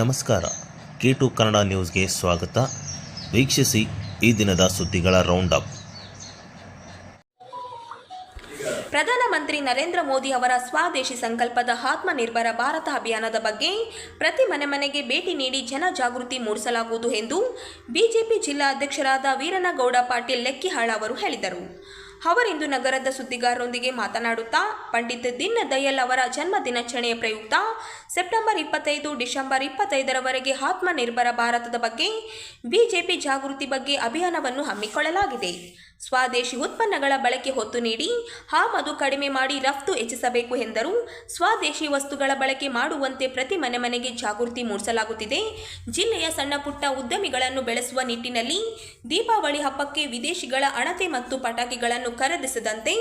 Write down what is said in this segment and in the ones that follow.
ನಮಸ್ಕಾರ. K to Kannada ನ್ಯೂಸ್ಗೆ ಸ್ವಾಗತ. ವೀಕ್ಷಿಸಿ ಈ ದಿನದ ಸುದ್ದಿಗಳ ರೌಂಡ್ ಅಪ್ ಪ್ರಧಾನಮಂತ್ರಿ ನರೇಂದ್ರ ಮೋದಿ ಅವರ ಸ್ವದೇಶಿ ಸಂಕಲ್ಪದ ಆತ್ಮನಿರ್ಭರ ಭಾರತ ಅಭಿಯಾನದ ಬಗ್ಗೆ ಪ್ರತಿ ಮನೆ ಮನೆಗೆ ಭೇಟಿ ನೀಡಿ ಜನ ಜಾಗೃತಿ ಮೂಡಿಸಲಾಗುವುದು ಎಂದು ಬಿಜೆಪಿ ಜಿಲ್ಲಾ ಅಧ್ಯಕ್ಷರಾದ ವೀರನಗೌಡ ಪಾಟೀಲ್ ಲೆಕ್ಕಿಹಾಳ ಅವರು ಹೇಳಿದರು. ಅವರಿಂದು ನಗರದ ಸುದ್ದಿಗಾರರೊಂದಿಗೆ ಮಾತನಾಡುತ್ತಾ, ಪಂಡಿತ್ ದಿನ್ ದಯಾಲ್ ಅವರ ಜನ್ಮ ದಿನಾಚರಣೆಯ ಪ್ರಯುಕ್ತ ಸೆಪ್ಟೆಂಬರ್ ಇಪ್ಪತ್ತೈದು ಡಿಸೆಂಬರ್ ಇಪ್ಪತ್ತೈದರವರೆಗೆ ಆತ್ಮನಿರ್ಭರ ಭಾರತದ ಬಗ್ಗೆ, ಬಿಜೆಪಿ ಜಾಗೃತಿ ಬಗ್ಗೆ ಅಭಿಯಾನವನ್ನು ಹಮ್ಮಿಕೊಳ್ಳಲಾಗಿದೆ. ಸ್ವದೇಶಿ ಉತ್ಪನ್ನಗಳ ಬಳಕೆ ಹೊತ್ತು ನೀಡಿ ಆಮದು ಕಡಿಮೆ ಮಾಡಿ ರಫ್ತು ಹೆಚ್ಚಿಸಬೇಕು ಎಂದರು. ಸ್ವದೇಶಿ ವಸ್ತುಗಳ ಬಳಕೆ ಮಾಡುವಂತೆ ಪ್ರತಿ ಮನೆ ಮನೆಗೆ ಜಾಗೃತಿ ಮೂಡಿಸಲಾಗುತ್ತಿದೆ. ಜಿಲ್ಲೆಯ ಸಣ್ಣ ಪುಟ್ಟ ಉದ್ಯಮಿಗಳನ್ನು ಬೆಳೆಸುವ ನಿಟ್ಟಿನಲ್ಲಿ ದೀಪಾವಳಿ ಹಬ್ಬಕ್ಕೆ ವಿದೇಶಿಗಳ ಅಣತೆ ಮತ್ತು ಪಟಾಕಿಗಳನ್ನು ಖರೀದಿಸದಂತೆ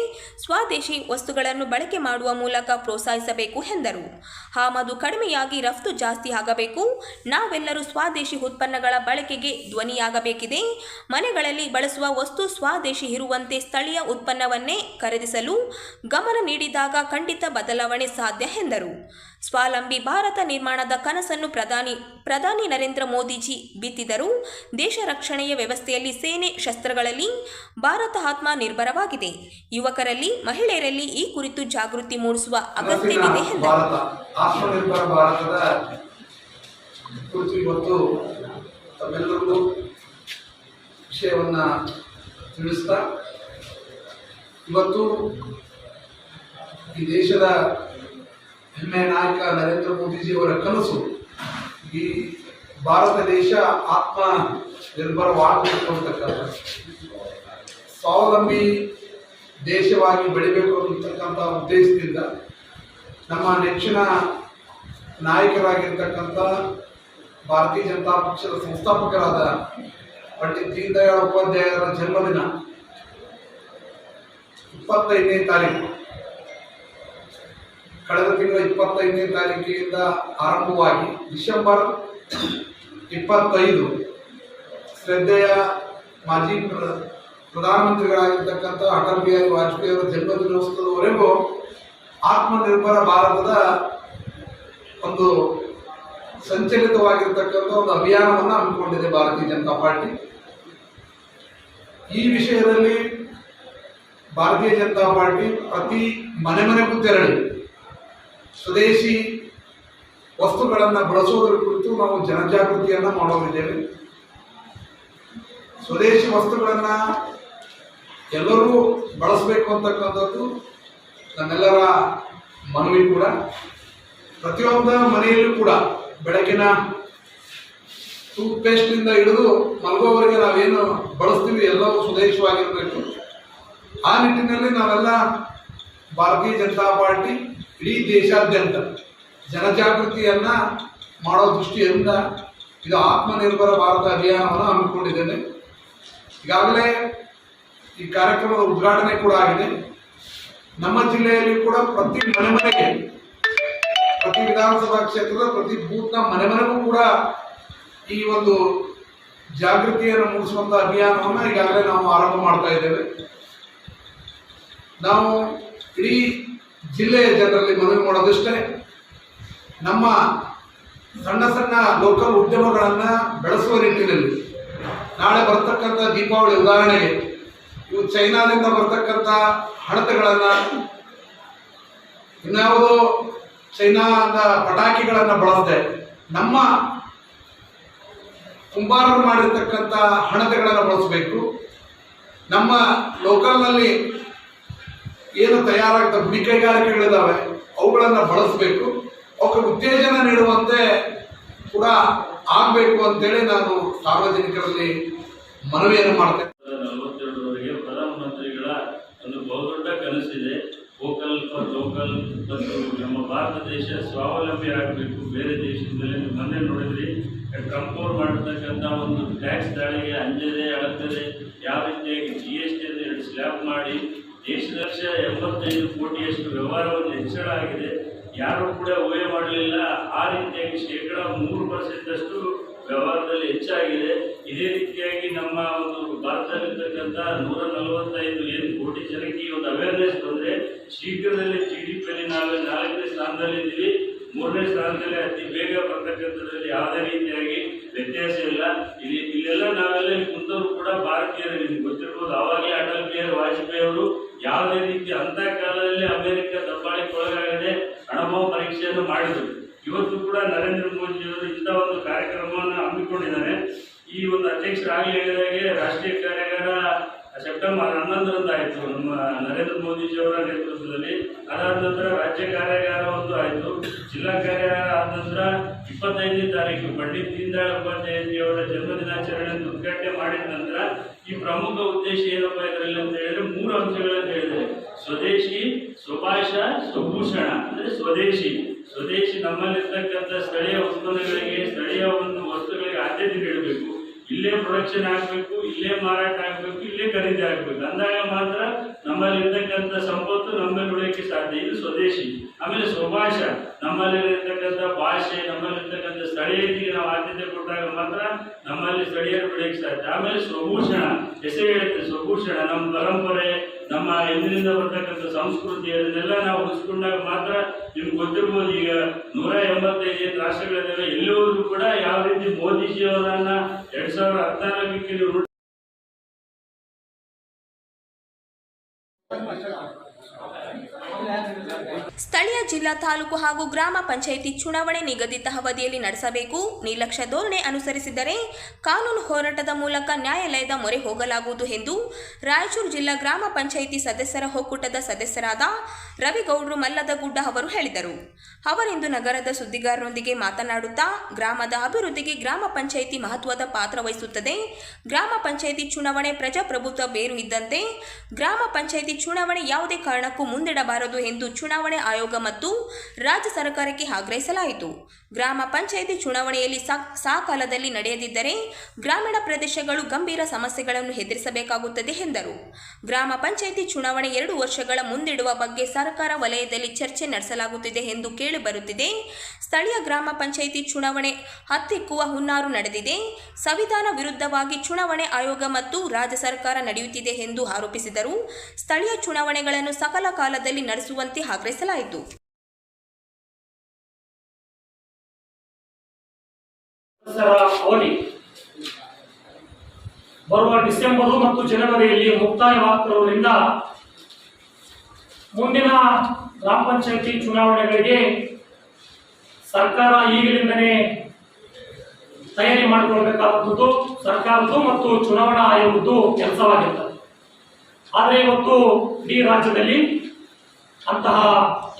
ಸ್ವದೇಶಿ ವಸ್ತುಗಳನ್ನು ಬಳಕೆ ಮಾಡುವ ಮೂಲಕ ಪ್ರೋತ್ಸಾಹಿಸಬೇಕು ಎಂದರು. ಆಮದು ಕಡಿಮೆಯಾಗಿ ರಫ್ತು ಜಾಸ್ತಿ ಆಗಬೇಕು. ನಾವೆಲ್ಲರೂ ಸ್ವದೇಶಿ ಉತ್ಪನ್ನಗಳ ಬಳಕೆಗೆ ಧ್ವನಿಯಾಗಬೇಕಿದೆ. ಮನೆಗಳಲ್ಲಿ ಬಳಸುವ ವಸ್ತು ಸ್ವದೇಶಿ ಇರುವಂತೆ ಸ್ಥಳೀಯ ಉತ್ಪನ್ನವನ್ನೇ ಖರೀದಿಸಲು ಗಮನ ನೀಡಿದಾಗ ಖಂಡಿತ ಬದಲಾವಣೆ ಸಾಧ್ಯ ಎಂದರು. ಸ್ವಾವಲಂಬಿ ಭಾರತ ನಿರ್ಮಾಣದ ಕನಸನ್ನು ಪ್ರಧಾನಿ ಪ್ರಧಾನಿ ನರೇಂದ್ರ ಮೋದಿಜಿ ಬಿತ್ತಿದರು. ದೇಶ ರಕ್ಷಣೆಯ ವ್ಯವಸ್ಥೆಯಲ್ಲಿ ಸೇನೆ ಶಸ್ತ್ರಗಳಲ್ಲಿ ಭಾರತ ಆತ್ಮ ನಿರ್ಭರವಾಗಿದೆ ಯುವಕರಲ್ಲಿ ಮಹಿಳೆಯರಲ್ಲಿ ಈ ಕುರಿತು ಜಾಗೃತಿ ಮೂಡಿಸುವ ಅಗತ್ಯವಿದೆ ಎಂದರು. ವಿಷಯವನ್ನ ತಿಳಿಸ್ತಾ, ಇವತ್ತು ಈ ದೇಶದ ಹೆಮ್ಮೆಯ ನಾಯಕ ನರೇಂದ್ರ ಮೋದಿಜಿಯವರ ಕನಸು, ಈ ಭಾರತ ದೇಶ ಆತ್ಮ ನಿರ್ಭರವಾಗಬೇಕು ಅಂತಕ್ಕಂಥ ಸ್ವಾವಲಂಬಿ ದೇಶವಾಗಿ ಬೆಳಿಬೇಕು ಅಂತಕ್ಕಂಥ ಉದ್ದೇಶದಿಂದ ನಮ್ಮ ನೆಚ್ಚಿನ ನಾಯಕರಾಗಿರ್ತಕ್ಕಂಥ ಭಾರತೀಯ ಜನತಾ ಪಕ್ಷದ ಸಂಸ್ಥಾಪಕರಾದ ಪಂಡಿತ್ ದೀನ್ ಉಪಾಧ್ಯಾಯರ ಜನ್ಮದಿನ ಇಪ್ಪತ್ತೈದನೇ ತಾರೀಕು. ಕಳೆದ ತಿಂಗಳ ಇಪ್ಪತ್ತೈದನೇ ತಾರೀಕಿನಿಂದ ಆರಂಭವಾಗಿ ಡಿಸೆಂಬರ್ ಇಪ್ಪತ್ತೈದು ಶ್ರದ್ಧೆಯ ಮಾಜಿ ಪ್ರ- ಪ್ರಧಾನಮಂತ್ರಿಗಳಾಗಿರ್ತಕ್ಕಂಥ ಅಟಲ್ ಬಿಹಾರಿ ವಾಜಪೇಯಿ ಅವರ ಜನ್ಮದಿನೋತ್ಸವದವರೆಗೂ ಆತ್ಮನಿರ್ಭರ ಭಾರತದ ಒಂದು ಸಂಚಲಿತವಾಗಿರ್ತಕ್ಕಂಥ ಒಂದು ಅಭಿಯಾನವನ್ನು ಹಮ್ಮಿಕೊಂಡಿದೆ ಭಾರತೀಯ ಜನತಾ ಪಾರ್ಟಿ. ಈ ವಿಷಯದಲ್ಲಿ ಭಾರತೀಯ ಜನತಾ ಪಾರ್ಟಿ ಪ್ರತಿ ಮನೆ ಮನೆಗೂ ತೆರಳಿ ಸ್ವದೇಶಿ ವಸ್ತುಗಳನ್ನು ಬಳಸುವುದರ ಕುರಿತು ನಾವು ಜನಜಾಗೃತಿಯನ್ನು ಮಾಡೋರಿದ್ದೇವೆ. ಸ್ವದೇಶಿ ವಸ್ತುಗಳನ್ನು ಎಲ್ಲರೂ ಬಳಸಬೇಕು ಅಂತಕ್ಕಂಥದ್ದು ನಮ್ಮೆಲ್ಲರ ಮನವಿ ಕೂಡ. ಪ್ರತಿಯೊಬ್ಬ ಮನೆಯಲ್ಲೂ ಕೂಡ ಬೆಳಗಿನ ಟೂತ್ ಪೇಸ್ಟ್ನಿಂದ ಹಿಡಿದು ಮಲಗೋವರೆಗೆ ನಾವೇನು ಬಳಸ್ತೀವಿ ಎಲ್ಲವೂ ಸ್ವದೇಶವಾಗಿರಬೇಕು ಆ ನಿಟ್ಟಿನಲ್ಲಿ ನಾವೆಲ್ಲ ಭಾರತೀಯ ಜನತಾ ಪಾರ್ಟಿ, ಇಡೀ ದೇಶಾದ್ಯಂತ ಜನಜಾಗೃತಿಯನ್ನ ಮಾಡೋ ದೃಷ್ಟಿಯಿಂದ ಇದು ಆತ್ಮನಿರ್ಭರ ಭಾರತ ಅಭಿಯಾನವನ್ನು ಹಮ್ಮಿಕೊಂಡಿದ್ದೇನೆ. ಈಗಾಗಲೇ ಈ ಕಾರ್ಯಕ್ರಮದ ಉದ್ಘಾಟನೆ ಕೂಡ ಆಗಿದೆ. ನಮ್ಮ ಜಿಲ್ಲೆಯಲ್ಲಿ ಕೂಡ ಪ್ರತಿ ಮನೆ ಮನೆಗೆ ಪ್ರತಿ ವಿಧಾನಸಭಾ ಕ್ಷೇತ್ರದ ಪ್ರತಿ ಬೂತ್ನ ಮನೆ ಮನೆಗೂ ಕೂಡ ಈ ಒಂದು ಜಾಗೃತಿಯನ್ನು ಮೂಡಿಸುವಂತಹ ಅಭಿಯಾನವನ್ನು ಈಗಾಗಲೇ ನಾವು ಆರಂಭ ಮಾಡ್ತಾ ಇದ್ದೇವೆ. ನಾವು ಇಡೀ ಜಿಲ್ಲೆಯ ಜನರಲ್ಲಿ ಮನವಿ ಮಾಡೋದಷ್ಟೇ. ನಮ್ಮ ಸಣ್ಣ ಸಣ್ಣ ಲೋಕಲ್ ಉದ್ಯಮಗಳನ್ನ ಬೆಳೆಸುವ ನಿಟ್ಟಿನಲ್ಲಿ ನಾಳೆ ಬರ್ತಕ್ಕಂಥ ದೀಪಾವಳಿ ಉದಾಹರಣೆಗೆ ಇವು ಚೈನಾದಿಂದ ಬರ್ತಕ್ಕಂಥ ಹಣತೆಗಳನ್ನ ಇನ್ಯಾವುದೋ ಚೈನಾದ ಪಟಾಕಿಗಳನ್ನು ಬಳಸದೆ. ನಮ್ಮ ಕುಂಬಾರರು ಮಾಡಿರ್ತಕ್ಕಂಥ ಹಣತೆಗಳನ್ನು ಬಳಸಬೇಕು. ನಮ್ಮ ಲೋಕಲ್ನಲ್ಲಿ ಏನು ತಯಾರಾಗ್ತ ಗುಡಿ ಕೈಗಾರಿಕೆಗಳಿದ್ದಾವೆ ಅವುಗಳನ್ನು ಬಳಸಬೇಕು. ಅವಕ್ಕೆ ಉತ್ತೇಜನ ನೀಡುವಂತೆ ಕೂಡ ಆಗಬೇಕು ಅಂತೇಳಿ ನಾನು ಸಾರ್ವಜನಿಕರಲ್ಲಿ ಮನವಿಯನ್ನು ಮಾಡ್ತೇನೆ. ಪ್ರಧಾನಮಂತ್ರಿಗಳ ಒಂದು ಬಹುದೊಡ್ಡ ಕನಸಿದೆ. ವೋಕಲ್ ಫಾರ್ ಲೋಕಲ್ ಮತ್ತು ನಮ್ಮ ಭಾರತ ದೇಶ ಸ್ವಾವಲಂಬಿ ಆಗಬೇಕು. ಬೇರೆ ನೀವು ಮೊನ್ನೆ ನೋಡಿದ್ರಿ. ಅವ್ರು ಮಾಡಿರ್ತಕ್ಕಂಥ ಒಂದು ಟ್ಯಾಕ್ಸ್ ದಾಳಿಗೆ ಅಂಜದೆ, ಅಳತದೆ, ಯಾವ ರೀತಿಯಾಗಿ ಜಿ ಎಸ್ ಟಿ ಎರಡು ಸ್ಲ್ಯಾಬ್ ಮಾಡಿ, ದೇಶದರ್ಶ ಎಂಬತ್ತೈದು ಕೋಟಿಯಷ್ಟು ವ್ಯವಹಾರವನ್ನು ಹೆಚ್ಚಳ ಆಗಿದೆ. ಯಾರೂ ಕೂಡ ಊಹೆ ಮಾಡಲಿಲ್ಲ. ಆ ರೀತಿಯಾಗಿ ಶೇಕಡ ಮೂರು ಪರ್ಸೆಂಟಷ್ಟು ವ್ಯವಹಾರದಲ್ಲಿ ಹೆಚ್ಚಾಗಿದೆ. ಇದೇ ರೀತಿಯಾಗಿ ನಮ್ಮ ಒಂದು ಭಾರತದಲ್ಲಿರ್ತಕ್ಕಂಥ ನೂರ ನಲವತ್ತೈದು ಏನು ಕೋಟಿ ಜನಕ್ಕೆ ಒಂದು ಅವೇರ್ನೆಸ್ ಬಂದರೆ ಶೀಘ್ರದಲ್ಲೇ ಜಿ ಡಿ ಪಿಯಲ್ಲಿ ನಾವು ನಾಲ್ಕನೇ ಸ್ಥಾನದಲ್ಲಿದ್ದೀವಿ ಮೂರನೇ ಸ್ಥಾನದಲ್ಲಿ ಅತಿ ಬೇಗ ಬರ್ತಕ್ಕಂಥದ್ರಲ್ಲಿ ಯಾವುದೇ ರೀತಿಯಾಗಿ ವ್ಯತ್ಯಾಸ ಇಲ್ಲ. ಇಲ್ಲಿ ಇಲ್ಲೆಲ್ಲ ನಾವೆಲ್ಲ ಕುಂತವ್ರು ಕೂಡ ಭಾರತೀಯರು, ನಿಮ್ಗೆ ಗೊತ್ತಿರ್ಬೋದು. ಅವಾಗಲೇ ಅಟಲ್ ಬಿಹಾರಿ ವಾಜಪೇಯಿ ಅವರು ಯಾವುದೇ ರೀತಿ ಅಂತ ಕಾಲದಲ್ಲಿ ಅಮೆರಿಕ ದಬ್ಬಾಳಿಕೊಳಗಾಗದೆ ಅನುಭವ ಪರೀಕ್ಷೆಯನ್ನು ಮಾಡಿದರು. ಇವತ್ತು ಕೂಡ ನರೇಂದ್ರ ಮೋದಿ ಅವರು ಇಂಥ ಒಂದು ಕಾರ್ಯಕ್ರಮವನ್ನು ಹಮ್ಮಿಕೊಂಡಿದ್ದಾರೆ. ಈ ಒಂದು ಅಧ್ಯಕ್ಷರಾಗಲಿ ಹೇಳಿದಾಗೆ ರಾಷ್ಟ್ರೀಯ ಕಾರ್ಯಾಗಾರ ಸೆಪ್ಟೆಂಬರ್ ಹನ್ನೊಂದರಂದು ಆಯಿತು ನಮ್ಮ ನರೇಂದ್ರ ಮೋದಿಜಿಯವರ ನೇತೃತ್ವದಲ್ಲಿ ಅದಾದ ನಂತರ ರಾಜ್ಯ ಕಾರ್ಯಾಗಾರ ಒಂದು ಆಯಿತು. ಜಿಲ್ಲಾ ಕಾರ್ಯಾಗಾರ ಆದ ನಂತರ ಇಪ್ಪತ್ತೈದನೇ ತಾರೀಕು ಪಂಡಿತ್ ದೀನ್ ದಯಾಳ್ ಉಪಾಧ್ಯಾಯಜಿಯವರ ಜನ್ಮದಿನಾಚರಣೆಯನ್ನು ದಿನಾಚರಣೆ ಉದ್ಘಾಟನೆ ಮಾಡಿದ ನಂತರ ಈ ಪ್ರಮುಖ ಉದ್ದೇಶ ಏನಪ್ಪ ಇದರಲ್ಲಿ ಅಂತ ಹೇಳಿದ್ರೆ ಮೂರು ಅಂಶಗಳನ್ನು ಹೇಳಿದೆ ಸ್ವದೇಶಿ, ಸ್ವಭಾಷ, ಸ್ವಭೂಷಣ, ಅಂದ್ರೆ ಸ್ವದೇಶಿ. ಸ್ವದೇಶಿ ನಮ್ಮಲ್ಲಿರ್ತಕ್ಕಂಥ ಸ್ಥಳೀಯ ಉತ್ಪನ್ನಗಳಿಗೆ, ಸ್ಥಳೀಯ ಒಂದು ವಸ್ತುಗಳಿಗೆ ಆದ್ಯತೆ ನೀಡಬೇಕು. ಇಲ್ಲೇ ಪ್ರೊಡಕ್ಷನ್ ಆಗಬೇಕು, ಇಲ್ಲೇ ಮಾರಾಟ ಆಗಬೇಕು, ಇಲ್ಲೇ ಖರೀದಿ ಆಗಬೇಕು. ಅಂದಾಗ ಮಾತ್ರ ನಮ್ಮಲ್ಲಿ ಇರ್ತಕ್ಕಂಥ ಸಂಪತ್ತು ನಮ್ಮಲ್ಲಿ ಉಳಿಯಕ್ಕೆ ಸಾಧ್ಯ. ಇದು ಸ್ವದೇಶಿ, ಆಮೇಲೆ ಸ್ವಭಾಷ. ನಮ್ಮಲ್ಲಿ ಇರ್ತಕ್ಕಂಥ ಭಾಷೆ, ನಮ್ಮಲ್ಲಿರ್ತಕ್ಕಂಥ ಸ್ಥಳೀಯತೆಗೆ ನಾವು ಆದ್ಯತೆ ಕೊಟ್ಟಾಗ ಮಾತ್ರ ನಮ್ಮಲ್ಲಿ ಸ್ಥಳೀಯರು ಬೆಳೆಯಕ್ಕೆ ಸಾಧ್ಯ. ಆಮೇಲೆ ಸ್ವಭೂಷಣ ಹೆಸರು ಹೇಳುತ್ತೆ ಸ್ವಭೂಷಣ. ನಮ್ಮ ಪರಂಪರೆ ನಮ್ಮ ಎಂದಿನಿಂದ ಬರ್ತಕ್ಕಂಥ ಸಂಸ್ಕೃತಿ ಅದನ್ನೆಲ್ಲ ನಾವು ಉಳಿಸ್ಕೊಂಡಾಗ ಮಾತ್ರ ನಿಮ್ಗೆ ಗೊತ್ತಿರ್ಬೋದು, ಈಗ ನೂರ ಎಂಬತ್ತೈದು ರಾಷ್ಟ್ರಗಳಲ್ಲೆಲ್ಲ ರಾಷ್ಟ್ರಗಳಿದ್ದಾವೆ ಎಲ್ಲಿ ಹೋದ್ರು ಕೂಡ ಯಾವ ರೀತಿ ಮೋದಿಜಿಯವರನ್ನ ಎರಡ್ ಸಾವಿರದ ಹದಿನಾಲ್ಕಕ್ಕೆ ನೀವು ನೋಡಿ- ಸ್ಥಳೀಯ ಜಿಲ್ಲಾ ತಾಲೂಕು ಹಾಗೂ ಗ್ರಾಮ ಪಂಚಾಯಿತಿ ಚುನಾವಣೆ ನಿಗದಿತ ಅವಧಿಯಲ್ಲಿ ನಡೆಸಬೇಕು. ನಿರ್ಲಕ್ಷ್ಯ ಧೋರಣೆ ಅನುಸರಿಸಿದರೆ ಕಾನೂನು ಹೋರಾಟದ ಮೂಲಕ ನ್ಯಾಯಾಲಯದ ಮೊರೆ ಹೋಗಲಾಗುವುದು ಎಂದು ರಾಯಚೂರು ಜಿಲ್ಲಾ ಗ್ರಾಮ ಪಂಚಾಯಿತಿ ಸದಸ್ಯರ ಒಕ್ಕೂಟದ ಸದಸ್ಯರಾದ ರವಿಗೌಡರು ಮಲ್ಲದಗುಡ್ಡ ಅವರು ಹೇಳಿದರು. ಅವರಿಂದು ನಗರದ ಸುದ್ದಿಗಾರರೊಂದಿಗೆ ಮಾತನಾಡುತ್ತಾ, ಗ್ರಾಮದ ಅಭಿವೃದ್ಧಿಗೆ ಗ್ರಾಮ ಪಂಚಾಯಿತಿ ಮಹತ್ವದ ಪಾತ್ರ ವಹಿಸುತ್ತದೆ. ಗ್ರಾಮ ಪಂಚಾಯಿತಿ ಚುನಾವಣೆ ಪ್ರಜಾಪ್ರಭುತ್ವ ಬೇರು ಇದ್ದಂತೆ ಗ್ರಾಮ ಪಂಚಾಯಿತಿ ಚುನಾವಣೆ ಯಾವುದೇ ಕಾರಣಕ್ಕೂ ಮುಂದಿಡಬಾರದು ಎಂದು ಚುನಾವಣೆ ಆಯೋಗ ಮತ್ತು ರಾಜ್ಯ ಸರ್ಕಾರಕ್ಕೆ ಆಗ್ರಹಿಸಲಾಯಿತು. ಗ್ರಾಮ ಪಂಚಾಯಿತಿ ಚುನಾವಣೆಯಲ್ಲಿ ಸಕಾಲದಲ್ಲಿ ನಡೆಯದಿದ್ದರೆ ಗ್ರಾಮೀಣ ಪ್ರದೇಶಗಳು ಗಂಭೀರ ಸಮಸ್ಯೆಗಳನ್ನು ಎದುರಿಸಬೇಕಾಗುತ್ತದೆ ಎಂದರು. ಗ್ರಾಮ ಪಂಚಾಯಿತಿ ಚುನಾವಣೆ ಎರಡು ವರ್ಷಗಳ ಮುಂದಿಡುವ ಬಗ್ಗೆ ಸರ್ಕಾರ ವಲಯದಲ್ಲಿ ಚರ್ಚೆ ನಡೆಸಲಾಗುತ್ತಿದೆ ಎಂದು ಕೇಳಿಬರುತ್ತಿದೆ ಸ್ಥಳೀಯ ಗ್ರಾಮ ಪಂಚಾಯಿತಿ ಚುನಾವಣೆ ಹತ್ತಿಕ್ಕುವ ಹುನ್ನಾರು ನಡೆದಿದೆ. ಸಂವಿಧಾನ ವಿರುದ್ಧವಾಗಿ ಚುನಾವಣೆ ಆಯೋಗ ಮತ್ತು ರಾಜ್ಯ ಸರ್ಕಾರ ನಡೆಯುತ್ತಿದೆ ಎಂದು ಆರೋಪಿಸಿದರು. ಸ್ಥಳೀಯ ಚುನಾವಣೆಗಳನ್ನು ಸಕಲ ಕಾಲದಲ್ಲಿ ನಡೆಸುವಂತೆ ಆಗ್ರಹಿಸಲಾಯಿತು. ಅವಧಿ ಬರುವ ಡಿಸೆಂಬರ್ ಮತ್ತು ಜನವರಿಯಲ್ಲಿ ಮುಕ್ತಾಯವಾಗುತ್ತಿರುವುದರಿಂದ ಮುಂದಿನ ಗ್ರಾಮ ಪಂಚಾಯತಿ ಚುನಾವಣೆಗಳಿಗೆ ಸರ್ಕಾರ ಈಗಲಿಂದನೇ ತಯಾರಿ ಮಾಡಿಕೊಳ್ಬೇಕಾದಂಥದ್ದು ಸರ್ಕಾರದ್ದು ಮತ್ತು ಚುನಾವಣಾ ಆಯೋಗದ್ದು ಕೆಲಸವಾಗಿರ್ತದೆ. ಆದರೆ ಇವತ್ತು ಇಡೀ ರಾಜ್ಯದಲ್ಲಿ ಅಂತಹ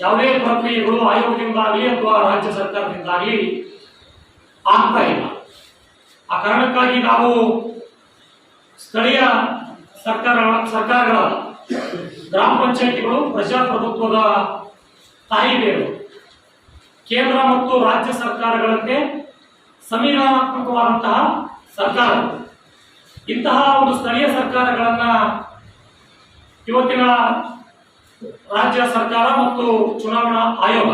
ಯಾವುದೇ ಪ್ರಕ್ರಿಯೆಗಳು ಆಯೋಗದಿಂದಾಗಲಿ ಅಥವಾ ರಾಜ್ಯ ಸರ್ಕಾರದಿಂದಾಗಲಿ ಆಗ್ತಾ ಇಲ್ಲ. ಆ ಕಾರಣಕ್ಕಾಗಿ ನಾವು ಸ್ಥಳೀಯ ಸರ್ಕಾರ, ಸರ್ಕಾರಗಳ ಗ್ರಾಮ ಪಂಚಾಯಿತಿಗಳು, ಪ್ರಜಾಪ್ರಭುತ್ವದ ತಾಯಿಬೇರು, ಕೇಂದ್ರ ಮತ್ತು ರಾಜ್ಯ ಸರ್ಕಾರಗಳಂತೆ ಸಂವಿಧಾನಾತ್ಮಕವಾದಂತಹ ಸರ್ಕಾರ ಇಂತಹ ಒಂದು ಸ್ಥಳೀಯ ಸರ್ಕಾರಗಳನ್ನು ಇವತ್ತಿನ ರಾಜ್ಯ ಸರ್ಕಾರ ಮತ್ತು ಚುನಾವಣಾ ಆಯೋಗ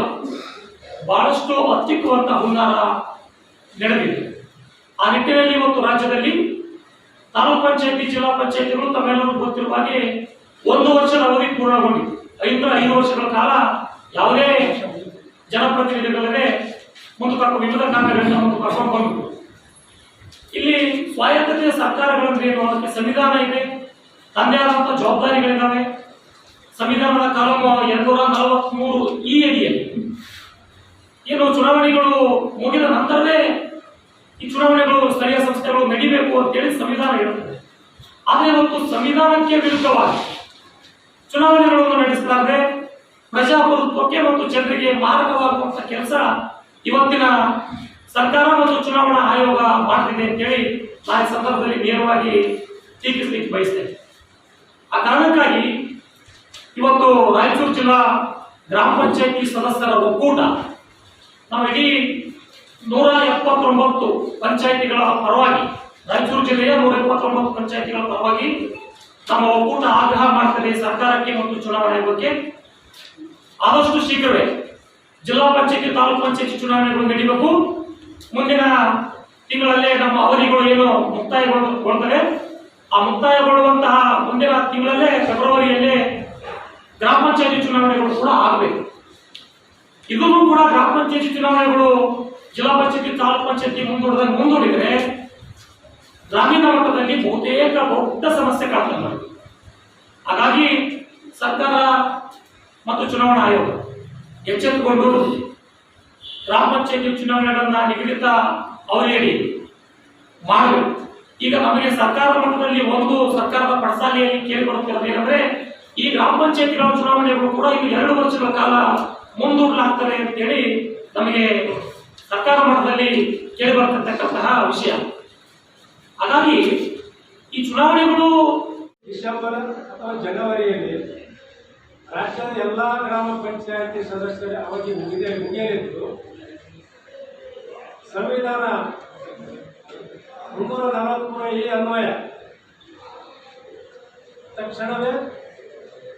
ಬಹಳಷ್ಟು ಹತ್ತಿಕ್ಕುವಂತಹ ಹುನ್ನಾರ ನಡೆದಿದೆ ಆ ನಿಟ್ಟಿನಲ್ಲಿ ಇವತ್ತು ರಾಜ್ಯದಲ್ಲಿ ತಾಲೂಕ್ ಪಂಚಾಯತಿ, ಜಿಲ್ಲಾ ಪಂಚಾಯತಿಗಳು ತಮ್ಮೆಲ್ಲರೂ ಗೊತ್ತಿರುವ ಹಾಗೆ ಒಂದು ವರ್ಷದ ಅವಧಿ ಪೂರ್ಣಗೊಂಡಿದೆ. ಐದರ ಐದು ವರ್ಷಗಳ ಕಾಲ ಯಾವುದೇ ಜನಪ್ರತಿನಿಧಿಗಳೇ ಮುಂದೆ ಕರ್ಕೊಂಡು ವಿವಿಧ ಕಾರ್ಯಗಳಿಂದ ಮುಂದೆ ಕರ್ಕೊಂಡು ಬಂದರು ಇಲ್ಲಿ ಸ್ವಾಯತ್ತತೆಯ ಸರ್ಕಾರಗಳಂದ್ರೆ ಏನು ಅದಕ್ಕೆ ಸಂವಿಧಾನ ಇದೆ, ತಂದೆ ಆದಂತಹ ಜವಾಬ್ದಾರಿಗಳಿದ್ದಾವೆ. ಸಂವಿಧಾನದ ಕಾಲಂ ಎರಡ್ನೂರ ನಲವತ್ಮೂರು ಈ ಅಡಿಯಲ್ಲಿ ಏನು ಚುನಾವಣೆಗಳು ಮುಗಿದ ನಂತರವೇ ಈ ಚುನಾವಣೆಗಳು ಸ್ಥಳೀಯ ಸಂಸ್ಥೆಗಳು ನಡಿಬೇಕು ಅಂತೇಳಿ ಸಂವಿಧಾನ ಹೇಳುತ್ತದೆ. ಆದರೆ ಇವತ್ತು ಸಂವಿಧಾನಕ್ಕೆ ವಿರುದ್ಧವಾಗಿ ಚುನಾವಣೆಗಳನ್ನು ನಡೆಸಲಾದ್ರೆ ಪ್ರಜಾಪ್ರಭುತ್ವಕ್ಕೆ ಮತ್ತು ಜನರಿಗೆ ಮಾರಕವಾಗುವಂತ ಕೆಲಸ ಇವತ್ತಿನ ಸರ್ಕಾರ ಮತ್ತು ಚುನಾವಣಾ ಆಯೋಗ ಮಾಡ್ತಿದೆ ಅಂತೇಳಿ ನಾನು ಈ ಸಂದರ್ಭದಲ್ಲಿ ನೇರವಾಗಿ ಟೀಕಿಸ್ಲಿಕ್ಕೆ ಬಯಸ್ತೇನೆ ಆ ಕಾರಣಕ್ಕಾಗಿ ಇವತ್ತು ರಾಯಚೂರು ಜಿಲ್ಲಾ ಗ್ರಾಮ ಪಂಚಾಯತಿ ಸದಸ್ಯರ ಒಕ್ಕೂಟ ನಾವು ಇಡೀ ನೂರ ಎಪ್ಪತ್ತೊಂಬತ್ತು ಪಂಚಾಯಿತಿಗಳ ಪರವಾಗಿ, ರಾಯಚೂರು ಜಿಲ್ಲೆಯ ನೂರ ಎಪ್ಪತ್ತೊಂಬತ್ತು ಪಂಚಾಯಿತಿಗಳ ಪರವಾಗಿ ತಮ್ಮ ಒಕ್ಕೂಟ ಆಗ್ರಹ ಮಾಡ್ತದೆ ಸರ್ಕಾರಕ್ಕೆ ಮತ್ತು ಚುನಾವಣೆ ಬಗ್ಗೆ. ಆದಷ್ಟು ಶೀಘ್ರವೇ ಜಿಲ್ಲಾ ಪಂಚಾಯತಿ, ತಾಲೂಕು ಪಂಚಾಯತಿ ಚುನಾವಣೆಗಳು ನಡೀಬೇಕು. ಮುಂದಿನ ತಿಂಗಳಲ್ಲೇ ನಮ್ಮ ಅವಧಿಗಳು ಏನು ಮುಕ್ತಾಯಗೊಳ್ಳುತ್ತದೆ ಆ ಮುಕ್ತಾಯಗೊಳ್ಳುವಂತಹ ಮುಂದಿನ ತಿಂಗಳಲ್ಲೇ ಫೆಬ್ರವರಿಯಲ್ಲೇ ಗ್ರಾಮ ಪಂಚಾಯತಿ ಚುನಾವಣೆಗಳು ಕೂಡ ಆಗಬೇಕು. ಇದನ್ನು ಕೂಡ ಗ್ರಾಮ ಪಂಚಾಯತಿ ಚುನಾವಣೆಗಳು ಜಿಲ್ಲಾ ಪಂಚಾಯತಿ, ತಾಲೂಕು ಪಂಚಾಯತಿ ಮುಂದೂಡಿದಾಗ ಮುಂದೂಡಿದ್ರೆ ಗ್ರಾಮೀಣ ಮಟ್ಟದಲ್ಲಿ ಬಹುತೇಕ ದೊಡ್ಡ ಸಮಸ್ಯೆ ನಮಗೆ. ಹಾಗಾಗಿ ಸರ್ಕಾರ ಮತ್ತು ಚುನಾವಣಾ ಆಯೋಗ ಎಚ್ಚೆತ್ತುಕೊಂಡು ಗ್ರಾಮ ಪಂಚಾಯತಿ ಚುನಾವಣೆಗಳನ್ನ ನಿಗದಿತ ಅವಧಿಯಲ್ಲಿ ಮಾಡಬೇಕು ಈಗ ನಮಗೆ ಸರ್ಕಾರ ಮಟ್ಟದಲ್ಲಿ ಒಂದು ಸರ್ಕಾರದ ಪಡಸಾಲೆಯಲ್ಲಿ ಕೇಳಿಕೊಡುತ್ತಿರೋದು ಏನಂದ್ರೆ, ಈ ಗ್ರಾಮ ಪಂಚಾಯತಿಗಳ ಚುನಾವಣೆಗಳು ಕೂಡ ಇನ್ನು ಎರಡು ವರ್ಷಗಳ ಕಾಲ ಮುಂದೂಡಲಾಗ್ತದೆ ಅಂತೇಳಿ ನಮಗೆ ಸರ್ಕಾರ ಮಟ್ಟದಲ್ಲಿ ಕೇಳಿಬರ್ತಕ್ಕಂತಹ ವಿಷಯ. ಹಾಗಾಗಿ ಈ ಚುನಾವಣೆಗಳು ಡಿಸೆಂಬರ್ ಅಥವಾ ಜನವರಿಯಲ್ಲಿ ರಾಜ್ಯದ ಎಲ್ಲ ಗ್ರಾಮ ಪಂಚಾಯತಿ ಸದಸ್ಯರ ಅವಧಿ ಮುಗಿದೇ ಮುಗಿಯಲಿದ್ದು ಸಂವಿಧಾನ ಮುನ್ನೂರ ನಲವತ್ಮೂರು ಈ ಅನ್ವಯ, ತಕ್ಷಣವೇ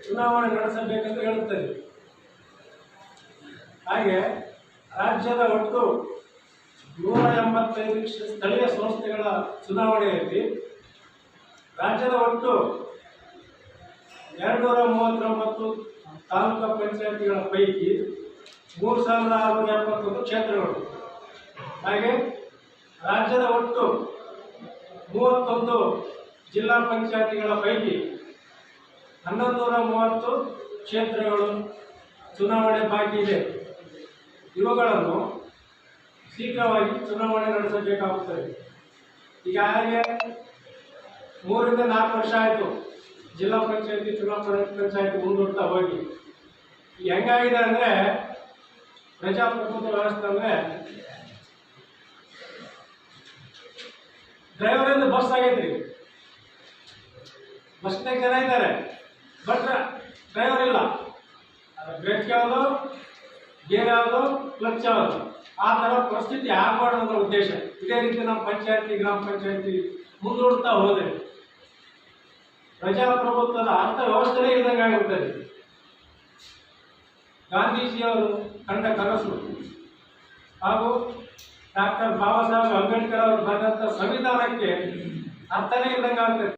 ಚುನಾವಣೆ ನಡೆಸಬೇಕೆಂದು ಹೇಳುತ್ತದೆ. ಹಾಗೆ ರಾಜ್ಯದ ಒಟ್ಟು ನೂರ ಎಂಬತ್ತೈದು ಸ್ಥಳೀಯ ಸಂಸ್ಥೆಗಳ ಚುನಾವಣೆಯಲ್ಲಿ ರಾಜ್ಯದ ಒಟ್ಟು ಎರಡುನೂರ ಮೂವತ್ತೊಂಬತ್ತು ತಾಲೂಕು ಪಂಚಾಯತಿಗಳ ಪೈಕಿ ಮೂರು ಸಾವಿರದ ಆರುನೂರ ಎಪ್ಪತ್ತೊಂದು ಕ್ಷೇತ್ರಗಳು. ಹಾಗೆ ರಾಜ್ಯದ ಒಟ್ಟು ಮೂವತ್ತೊಂದು ಜಿಲ್ಲಾ ಪಂಚಾಯತಿಗಳ ಪೈಕಿ ಹನ್ನೊಂದು ನೂರ ಮೂವತ್ತು ಕ್ಷೇತ್ರಗಳು ಚುನಾವಣೆ ಬಾಕಿ ಇದೆ. ಇವುಗಳನ್ನು ಶೀಘ್ರವಾಗಿ ಚುನಾವಣೆ ನಡೆಸಬೇಕಾಗುತ್ತದೆ. ಈಗಾಗಲೇ ಮೂರಿಂದ ನಾಲ್ಕು ವರ್ಷ ಆಯಿತು. ಜಿಲ್ಲಾ ಪಂಚಾಯತಿ ಚುನಾವಣಾ ಪಂಚಾಯತಿ ಮುಂದೂಡ್ತಾ ಹೋಗಿ. ಹೆಂಗಾಗಿದೆ ಅಂದರೆ ಪ್ರಜಾಪ್ರಭುತ್ವ ವ್ಯವಸ್ಥೆ ಅಂದರೆ ಡ್ರೈವರಿಂದ ಬಸ್ ಆಗೈತ್ರಿ ಬಸ್ನಾಗ ಜನ ಇದ್ದಾರೆ. ಬಟ್ ಡ್ರೈವರ್ ಇಲ್ಲ. ಯಾವುದು? ಯಾವುದು ಕ್ಲಚ್ ಯಾವುದು ಆ ಥರ ಪರಿಸ್ಥಿತಿ ಆಗಬಾರ್ದು ಅನ್ನೋ ಉದ್ದೇಶ. ಇದೇ ರೀತಿ ನಮ್ಮ ಪಂಚಾಯತಿ, ಗ್ರಾಮ ಪಂಚಾಯತಿ ಮುಂದೂಡ್ತಾ ಹೋದೆ. ಪ್ರಜಾಪ್ರಭುತ್ವದ ಅರ್ಥ ವ್ಯವಸ್ಥೆನೇ ಇದ್ದಂಗೆ ಆಗಿಬಿಡ್ತದೆ ಗಾಂಧೀಜಿಯವರು ಕಂಡ ಕನಸು. ಹಾಗೂ ಡಾಕ್ಟರ್ ಬಾಬಾ ಸಾಹೇಬ್ ಅಂಬೇಡ್ಕರ್ ಅವರು ಬರೆದಂಥ ಸಂವಿಧಾನಕ್ಕೆ ಅರ್ಥನೇ ಇದ್ದಂಗೆ ಆಗ್ತದೆ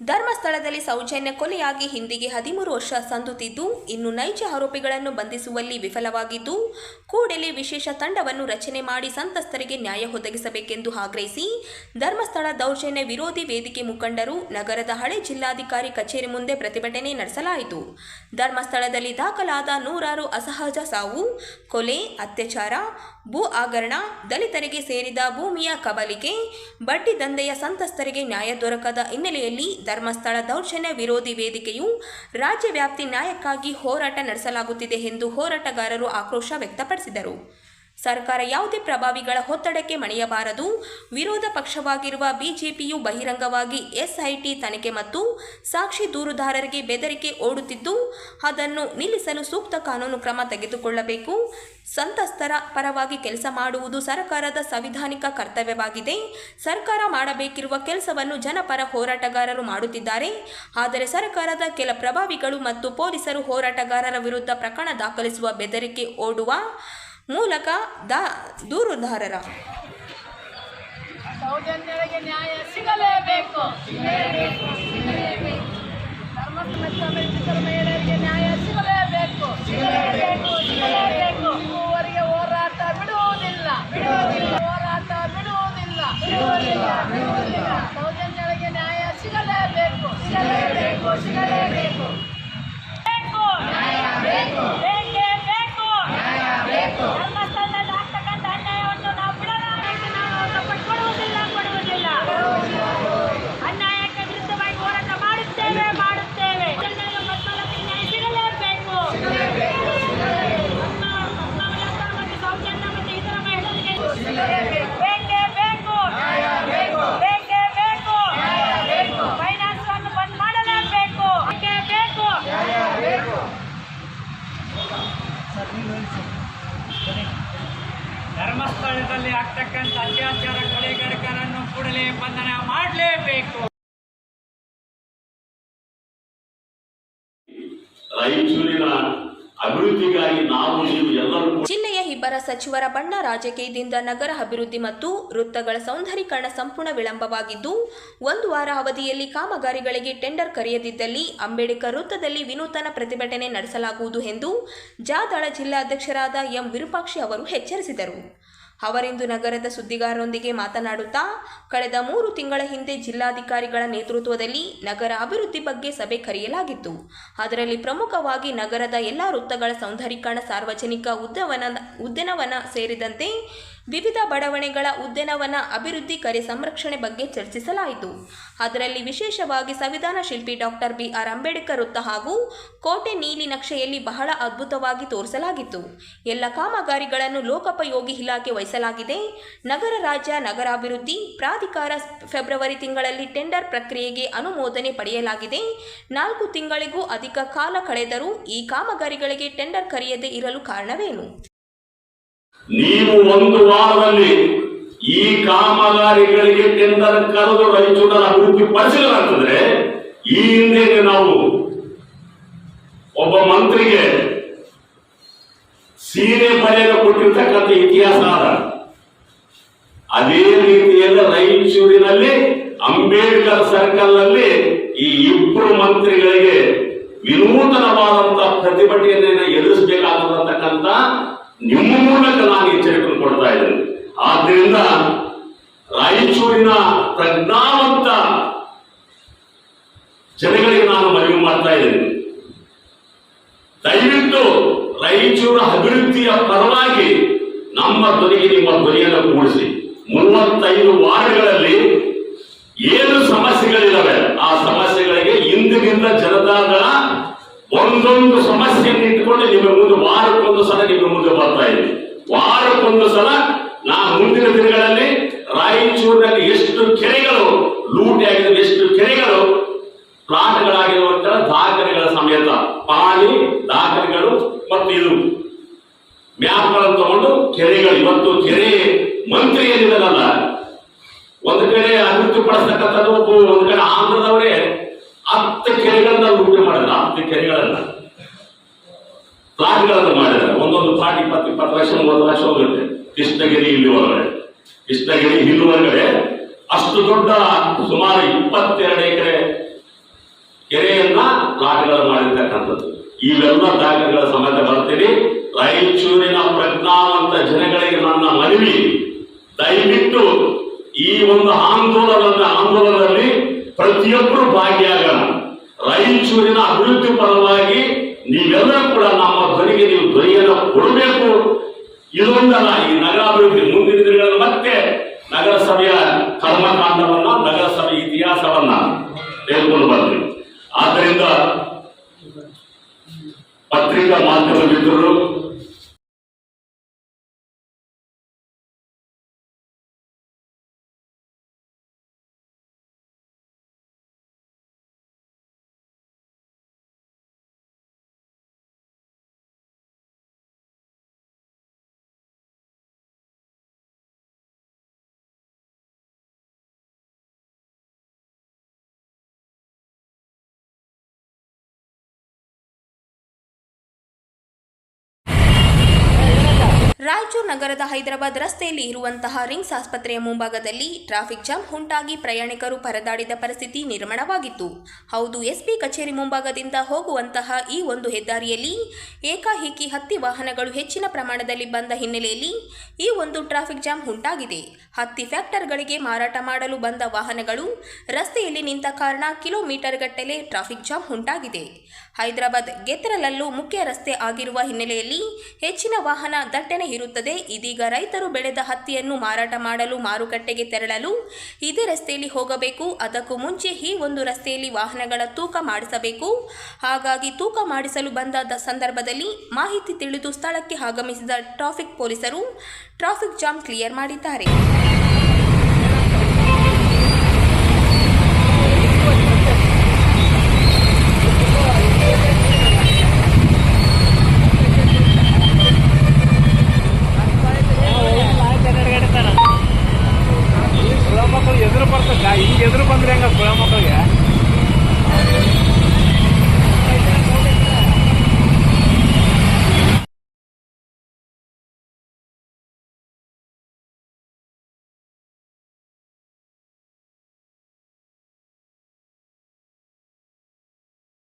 ಧರ್ಮಸ್ಥಳದಲ್ಲಿ ಸೌಜನ್ಯ ಕೊಲೆಯಾಗಿ ಹಿಂದಿಗೆ ಹದಿಮೂರು ವರ್ಷ ಸಂದುತ್ತಿದ್ದು ಇನ್ನು ನೈಜ ಆರೋಪಿಗಳನ್ನು ಬಂಧಿಸುವಲ್ಲಿ ವಿಫಲವಾಗಿದ್ದು, ಕೂಡಲೇ ವಿಶೇಷ ತಂಡವನ್ನು ರಚನೆ ಮಾಡಿ ಸಂತ್ರಸ್ತರಿಗೆ ನ್ಯಾಯ ಒದಗಿಸಬೇಕೆಂದು ಆಗ್ರಹಿಸಿ, ಧರ್ಮಸ್ಥಳ ದೌರ್ಜನ್ಯ ವಿರೋಧಿ ವೇದಿಕೆ ಮುಖಂಡರು ನಗರದ ಹಳೆ ಜಿಲ್ಲಾಧಿಕಾರಿ ಕಚೇರಿ ಮುಂದೆ ಪ್ರತಿಭಟನೆ ನಡೆಸಲಾಯಿತು. ಧರ್ಮಸ್ಥಳದಲ್ಲಿ ದಾಖಲಾದ ನೂರಾರು ಅಸಹಜ ಸಾವು, ಕೊಲೆ, ಅತ್ಯಾಚಾರ, ಭೂ ಆಗರಣ ದಲಿತರಿಗೆ ಸೇರಿದ ಭೂಮಿಯ ಕಬಲಿಕೆ ಬಡ್ಡಿ ದಂಧೆಯ ಸಂತ್ರಸ್ತರಿಗೆ ನ್ಯಾಯ ದೊರಕದ ಹಿನ್ನೆಲೆಯಲ್ಲಿ ಧರ್ಮಸ್ಥಳ ದೌರ್ಜನ್ಯ ವಿರೋಧಿ ವೇದಿಕೆಯು ರಾಜ್ಯವ್ಯಾಪ್ತಿ ನ್ಯಾಯಕ್ಕಾಗಿ ಹೋರಾಟ ನಡೆಸಲಾಗುತ್ತಿದೆ ಎಂದು ಹೋರಾಟಗಾರರು ಆಕ್ರೋಶ ವ್ಯಕ್ತಪಡಿಸಿದರು. ಸರ್ಕಾರ ಯಾವುದೇ ಪ್ರಭಾವಿಗಳ ಒತ್ತಡಕ್ಕೆ ಮಣಿಯಬಾರದು. ವಿರೋಧ ಪಕ್ಷವಾಗಿರುವ ಬಿಜೆಪಿಯು ಬಹಿರಂಗವಾಗಿ ಎಸ್ಐಟಿ ತನಿಖೆ ಮತ್ತು ಸಾಕ್ಷಿ ದೂರುದಾರರಿಗೆ ಬೆದರಿಕೆ ಓಡುತ್ತಿದ್ದು, ಅದನ್ನು ನಿಲ್ಲಿಸಲು ಸೂಕ್ತ ಕಾನೂನು ಕ್ರಮ ತೆಗೆದುಕೊಳ್ಳಬೇಕು. ಸಂತಸ್ತರ ಪರವಾಗಿ ಕೆಲಸ ಮಾಡುವುದು ಸರ್ಕಾರದ ಸಂವಿಧಾನಿಕ ಕರ್ತವ್ಯವಾಗಿದೆ. ಸರ್ಕಾರ ಮಾಡಬೇಕಿರುವ ಕೆಲಸವನ್ನು ಜನಪರ ಹೋರಾಟಗಾರರು ಮಾಡುತ್ತಿದ್ದಾರೆ. ಆದರೆ ಸರ್ಕಾರದ ಕೆಲ ಪ್ರಭಾವಿಗಳು ಮತ್ತು ಪೊಲೀಸರು ಹೋರಾಟಗಾರರ ವಿರುದ್ಧ ಪ್ರಕರಣ ದಾಖಲಿಸುವ ಬೆದರಿಕೆ ಓಡುವ ಮೂಲಕ ದಾ ದೂರುದಾರರ ಸೌಜನ್ಯರಿಗೆ ನ್ಯಾಯ ಸಿಗಲೇಬೇಕು. ನ್ಯಾಯ ಸಿಗಲೇಬೇಕು. ಸಿಗಲೇಬೇಕು ಹೋರಾಟ ಬಿಡುವುದಿಲ್ಲ. ಹೋರಾಟ ಬಿಡುವುದಿಲ್ಲ. ಸೌಜನ್ಯರಿಗೆ ನ್ಯಾಯ ಸಿಗಲೇಬೇಕು. ಸಿಗಲೇಬೇಕು ಸಿಗಲೇಬೇಕು ಬೇಕು ಬೇಕೇ ಬೇಕು ಧರ್ಮಸ್ಥಳದಲ್ಲಿ ಆಗ್ತಕ್ಕಂಥ ಅನ್ಯಾಯವನ್ನು ನಾವು ಬಿಡಲ್ಲ ನಾವು ಸಪೋರ್ಟ್ ಕೊಡುವುದಿಲ್ಲ ಕೊಡುವುದಿಲ್ಲ ಅನ್ಯಾಯಕ್ಕೆ ವಿರುದ್ಧವಾಗಿ ಹೋರಾಟ ಮಾಡುತ್ತೇವೆ ಮಾಡುತ್ತೇವೆ ಜನರಿಗೆ ಮಕ್ಕಳಿಗೆ ನ್ಯಾಯ ಸಿಗಲೇಬೇಕು ನಮ್ಮ ಮಕ್ಕಳ ಮತ್ತು ಸೌಜನ್ಯ ಮತ್ತು ಇತರ ಮಹಿಳೆಯರಿಗೆ ಬೇಕೇ ಬೇಕು ಬೇಕೇ ಬೇಕು ಫೈನಾನ್ಸ್ ಅನ್ನು ಬಂದ್ ಮಾಡಲೇಬೇಕು ಬೇಕೇ ಬೇಕು ಧರ್ಮಸ್ಥಳದಲ್ಲಿ ಆಗ್ತಕ್ಕಂಥ ಅತ್ಯಾಚಾರ ಕೊಲೆಗಡಕರನ್ನು ಕೂಡಲೇ ಬಂಧನ ಮಾಡಲೇಬೇಕು ರಾಯಚೂರಿನ ಅಭಿವೃದ್ಧಿಗಾಗಿ ನಾವು ನೀವು ಎಲ್ಲರೂ ಕೂಡ ಜಿಲ್ಲೆಯ ಇಬ್ಬರ ಸಚಿವರ ಬಣ್ಣ ರಾಜಕೀಯದಿಂದ ನಗರ ಅಭಿವೃದ್ಧಿ ಮತ್ತು ವೃತ್ತಗಳ ಸೌಂದರೀಕರಣ ಸಂಪೂರ್ಣ ವಿಳಂಬವಾಗಿದ್ದು, ಒಂದು ವಾರ ಅವಧಿಯಲ್ಲಿ ಕಾಮಗಾರಿಗಳಿಗೆ ಟೆಂಡರ್ ಕರೆಯದಿದ್ದಲ್ಲಿ ಅಂಬೇಡ್ಕರ್ ವೃತ್ತದಲ್ಲಿ ವಿನೂತನ ಪ್ರತಿಭಟನೆ ನಡೆಸಲಾಗುವುದು ಎಂದು ಜಾದಾಳ ಜಿಲ್ಲಾಧ್ಯಕ್ಷರಾದ ಎಂ ವಿರೂಪಾಕ್ಷಿ ಅವರು ಎಚ್ಚರಿಸಿದರು. ಅವರಿಂದು ನಗರದ ಸುದ್ದಿಗಾರರೊಂದಿಗೆ ಮಾತನಾಡುತ್ತಾ, ಕಳೆದ ಮೂರು ತಿಂಗಳ ಹಿಂದೆ ಜಿಲ್ಲಾಧಿಕಾರಿಗಳ ನೇತೃತ್ವದಲ್ಲಿ ನಗರ ಅಭಿವೃದ್ಧಿ ಬಗ್ಗೆ ಸಭೆ ಕರೆಯಲಾಗಿತ್ತು. ಅದರಲ್ಲಿ ಪ್ರಮುಖವಾಗಿ ನಗರದ ಎಲ್ಲ ವೃತ್ತಗಳ ಸೌಂದರೀಕರಣ ಸಾರ್ವಜನಿಕ ಉದ್ಯವನ ಉದ್ಯಾನವನ ಸೇರಿದಂತೆ ವಿವಿಧ ಬಡಾವಣೆಗಳ ಉದ್ಯಾನವನ ಅಭಿವೃದ್ಧಿ ಕರೆ ಸಂರಕ್ಷಣೆ ಬಗ್ಗೆ ಚರ್ಚಿಸಲಾಯಿತು. ಅದರಲ್ಲಿ ವಿಶೇಷವಾಗಿ ಸಂವಿಧಾನ ಶಿಲ್ಪಿ ಡಾಕ್ಟರ್ ಬಿ ಆರ್ ಅಂಬೇಡ್ಕರ್ ವೃತ್ತ ಹಾಗೂ ಕೋಟೆ ನೀಲಿ ನಕ್ಷೆಯಲ್ಲಿ ಬಹಳ ಅದ್ಭುತವಾಗಿ ತೋರಿಸಲಾಗಿತ್ತು. ಎಲ್ಲ ಕಾಮಗಾರಿಗಳನ್ನು ಲೋಕೋಪಯೋಗಿ ಇಲಾಖೆ ವಹಿಸಲಾಗಿದೆ. ನಗರ ರಾಜ್ಯ ನಗರಾಭಿವೃದ್ಧಿ ಪ್ರಾಧಿಕಾರ ಫೆಬ್ರವರಿ ತಿಂಗಳಲ್ಲಿ ಟೆಂಡರ್ ಪ್ರಕ್ರಿಯೆಗೆ ಅನುಮೋದನೆ ಪಡೆಯಲಾಗಿದೆ. ನಾಲ್ಕು ತಿಂಗಳಿಗೂ ಅಧಿಕ ಕಾಲ ಕಳೆದರೂ ಈ ಕಾಮಗಾರಿಗಳಿಗೆ ಟೆಂಡರ್ ಕರೆಯದೇ ಇರಲು ಕಾರಣವೇನು? ನೀವು ಒಂದು ವಾರದಲ್ಲಿ ಈ ಕಾಮಗಾರಿಗಳಿಗೆ ಟೆಂಡರ್ ಕರೆದು ರಾಯಚೂರನ್ನು ಅಭಿವೃದ್ಧಿ ಪಡಿಸಿಲ್ಲ ಅಂತಂದ್ರೆ ಈ ಹಿಂದೆ ನಾವು ಒಬ್ಬ ಮಂತ್ರಿಗೆ ಸೀರೆ ಬರೆಯಲು ಕೊಟ್ಟಿರ್ತಕ್ಕಂಥ ಇತಿಹಾಸ ಅದ. ಅದೇ ರೀತಿಯಲ್ಲಿ ರಾಯಚೂರಿನಲ್ಲಿ ಅಂಬೇಡ್ಕರ್ ಸರ್ಕಲ್ನಲ್ಲಿ ಈ ಇಬ್ಬರು ಮಂತ್ರಿಗಳಿಗೆ ವಿನೂತನವಾದಂತಹ ಪ್ರತಿಭಟನೆಯನ್ನು ಎದುರಿಸಬೇಕಾಗಿರತಕ್ಕಂತ ನಿಮ್ಮ ಮೂಲಕ ನಾನು ಎಚ್ಚರಿಕೆ ಕೊಡ್ತಾ ಇದ್ದೇನೆ. ಆದ್ರಿಂದ ರಾಯಚೂರಿನ ಪ್ರಜ್ಞಾವಂತ ಜನಗಳಿಗೆ ನಾನು ಮನವಿ ಮಾಡ್ತಾ ಇದ್ದೇನೆ. ದಯವಿಟ್ಟು ರಾಯಚೂರ ಅಭಿವೃದ್ಧಿಯ ಪರವಾಗಿ ನಮ್ಮ ಧ್ವನಿಗೆ ನಿಮ್ಮ ಧ್ವನಿಯನ್ನು ಕೂಡಿಸಿ. ಮೂವತ್ತೈದು ವಾರ್ಡ್ಗಳಲ್ಲಿ ಏನು ಸಮಸ್ಯೆಗಳಿದ್ದಾವೆ ಆ ಸಮಸ್ಯೆಗಳಿಗೆ ಇಂದಿನಿಂದ ಜನತಾದಳ ಒಂದೊಂದು ಸಮಸ್ಯೆಯನ್ನು ಇಟ್ಕೊಂಡು ನಿಮ್ಮ ಮುಂದೆ ವಾರಕ್ಕೊಂದು ಸಲ ನಿಮ್ಮ ಮುಂದೆ ಬರ್ತಾ ಇದೆ ವಾರಕ್ಕೊಂದು ಸಲ ನಾ ಮುಂದಿನ ದಿನಗಳಲ್ಲಿ ರಾಯಚೂರಿನಲ್ಲಿ ಎಷ್ಟು ಕೆರೆಗಳು ಲೂಟಿ ಆಗಿದೆ ಎಷ್ಟು ಕೆರೆಗಳು ಪ್ಲಾಟ್ಗಳಾಗಿರುವಂತಹ ದಾಖಲೆಗಳ ಸಮೇತ ಪಾಣಿ ದಾಖಲೆಗಳು ಮತ್ತು ಇದು ಮ್ಯಾಪ್ಗಳನ್ನು ತಗೊಂಡು ಕೆರೆಗಳು ಇವತ್ತು ಕೆರೆ ಮಂತ್ರಿ ಏನಿದಾರಲ್ಲ ಒಂದು ಕಡೆ ಅಭಿವೃದ್ಧಿ ಪಡಿಸ್ತಕ್ಕಂಥದ್ದು ಒಬ್ಬ ಒಂದು ಕಡೆ ಆಂಧ್ರದವರೇ ಹತ್ತು ಕೆರೆಗಳನ್ನ ಲೂಟಿ ಮಾಡಿದ್ರು ಹತ್ತು ಕೆರೆಗಳನ್ನ ಪ್ಲಾಟ್ಗಳನ್ನು ಮಾಡಿದ್ದಾರೆ ಒಂದೊಂದು ಪ್ಲಾಟ್ ಇಪ್ಪತ್ತು ಇಪ್ಪತ್ತು ಲಕ್ಷ ಮೂವತ್ತು ಲಕ್ಷ ಹೋಗುತ್ತೆ ಕೃಷ್ಣಗಿರಿ ಇಲ್ಲಿ ಒಳಗಡೆ ಕೃಷ್ಣಗಿರಿ ಹಿಲ್ಲು ಒಳಗಡೆ ಅಷ್ಟು ದೊಡ್ಡ ಸುಮಾರು ಇಪ್ಪತ್ತೆರಡು ಎಕರೆ ಕೆರೆಯನ್ನ ಪ್ಲಾಟ್ಗಳು ಮಾಡಿರ್ತಕ್ಕಂಥದ್ದು. ಇವೆಲ್ಲ ದಾಖಲೆಗಳ ಸಮೇತ ಬರ್ತೀನಿ ರಾಯಚೂರಿನ ಪ್ರಜ್ಞಾವಂತ ಜನಗಳಿಗೆ ನನ್ನ ಮನವಿ. ದಯವಿಟ್ಟು ಈ ಒಂದು ಆಂದೋಲನದ ಆಂದೋಲನದಲ್ಲಿ ಪ್ರತಿಯೊಬ್ಬರು ಭಾಗಿಯಾಗೋಣ. ರಾಯಚೂರಿನ ಅಭಿವೃದ್ಧಿ ಪರವಾಗಿ ನೀವೆಲ್ಲರೂ ಕೂಡ ನಮ್ಮ ಧ್ವನಿಗೆ ನೀವು ಧ್ವನಿಯನ್ನು ಕೊಡಬೇಕು. ಇದೊಂದಲ್ಲ ಈ ನಗರಾಭಿವೃದ್ಧಿ ಮುಂದಿನ ದಿನಗಳಲ್ಲಿ ಮತ್ತೆ ನಗರಸಭೆಯ ಕರ್ಮಕಾಂಡವನ್ನ, ನಗರಸಭೆ ಇತಿಹಾಸವನ್ನ ತೆಗೆದುಕೊಂಡು ಬರ್ತೀವಿ. ಆದ್ದರಿಂದ ಪತ್ರಿಕಾ ಮಾಧ್ಯಮ ಮಿತ್ರರು ರಾಯಚೂರು ನಗರದ ಹೈದರಾಬಾದ್ ರಸ್ತೆಯಲ್ಲಿ ಇರುವಂತಹ ರಿಂಗ್ಸ್ ಆಸ್ಪತ್ರೆಯ ಮುಂಭಾಗದಲ್ಲಿ ಟ್ರಾಫಿಕ್ ಜಾಮ್ ಉಂಟಾಗಿ ಪ್ರಯಾಣಿಕರು ಪರದಾಡಿದ ಪರಿಸ್ಥಿತಿ ನಿರ್ಮಾಣವಾಗಿತ್ತು. ಹೌದು, ಎಸ್ಪಿ ಕಚೇರಿ ಮುಂಭಾಗದಿಂದ ಹೋಗುವಂತಹ ಈ ಒಂದು ಹೆದ್ದಾರಿಯಲ್ಲಿ ಏಕಾಏಕಿ ಹತ್ತಿ ವಾಹನಗಳು ಹೆಚ್ಚಿನ ಪ್ರಮಾಣದಲ್ಲಿ ಬಂದ ಹಿನ್ನೆಲೆಯಲ್ಲಿ ಈ ಒಂದು ಟ್ರಾಫಿಕ್ ಜಾಮ್ ಉಂಟಾಗಿದೆ. ಹತ್ತಿ ಫ್ಯಾಕ್ಟರ್ಗಳಿಗೆ ಮಾರಾಟ ಮಾಡಲು ಬಂದ ವಾಹನಗಳು ರಸ್ತೆಯಲ್ಲಿ ನಿಂತ ಕಾರಣ ಕಿಲೋಮೀಟರ್ ಗಟ್ಟಲೆ ಟ್ರಾಫಿಕ್ ಜಾಮ್ ಉಂಟಾಗಿದೆ. ಹೈದರಾಬಾದ್ ಗೆತ್ತರಲಲ್ಲೂ ಮುಖ್ಯ ರಸ್ತೆ ಆಗಿರುವ ಹಿನ್ನೆಲೆಯಲ್ಲಿ ಹೆಚ್ಚಿನ ವಾಹನ ದಟ್ಟಣೆ ಇರುತ್ತದೆ. ಇದೀಗ ರೈತರು ಬೆಳೆದ ಹತ್ತಿಯನ್ನು ಮಾರಾಟ ಮಾಡಲು ಮಾರುಕಟ್ಟೆಗೆ ತೆರಳಲು ಇದೇ ರಸ್ತೆಯಲ್ಲಿ ಹೋಗಬೇಕು. ಅದಕ್ಕೂ ಮುಂಚೆ ಈ ಒಂದು ರಸ್ತೆಯಲ್ಲಿ ವಾಹನಗಳ ತೂಕ ಮಾಡಿಸಬೇಕು. ಹಾಗಾಗಿ ತೂಕ ಮಾಡಿಸಲು ಬಂದ ಸಂದರ್ಭದಲ್ಲಿ ಮಾಹಿತಿ ತಿಳಿದು ಸ್ಥಳಕ್ಕೆ ಆಗಮಿಸಿದ ಟ್ರಾಫಿಕ್ ಪೊಲೀಸರು ಟ್ರಾಫಿಕ್ ಜಾಮ್ ಕ್ಲಿಯರ್ ಮಾಡಿದ್ದಾರೆ.